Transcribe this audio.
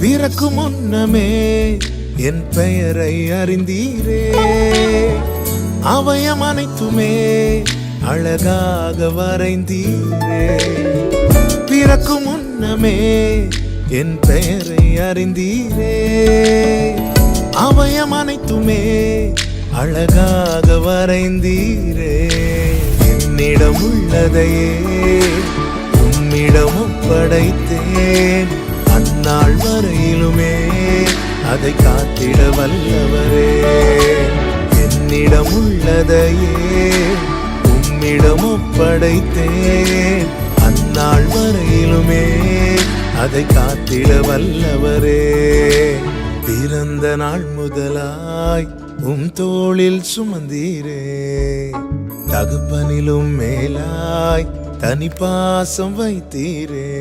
பிறக்கு முன்னமே என் பெயரை அறிந்தீரே. அவயம் அனைத்துமே அழகாக வரைந்தீரே. பிறக்கு முன்னமே என் பெயரை அறிந்தீரே. அவயம் அனைத்துமே அழகாக வரைந்தீரே. என்னிடம் உள்ளதையே உம்மிடம் ஒப்படைத்தேன். நாள் வரையிலுமே அதை காத்திட வல்லவரே. என்னிடம் உள்ளதையே உம்மிடம் ஒப்படைத்தேன். அந்நாள் வரையிலுமே அதை காத்திட வல்லவரே. பிறந்த நாள் முதலாய் உம் தோளில் சுமந்தீரே. தகுப்பனிலும் மேலாய் தனி பாசம் வைத்தீரே.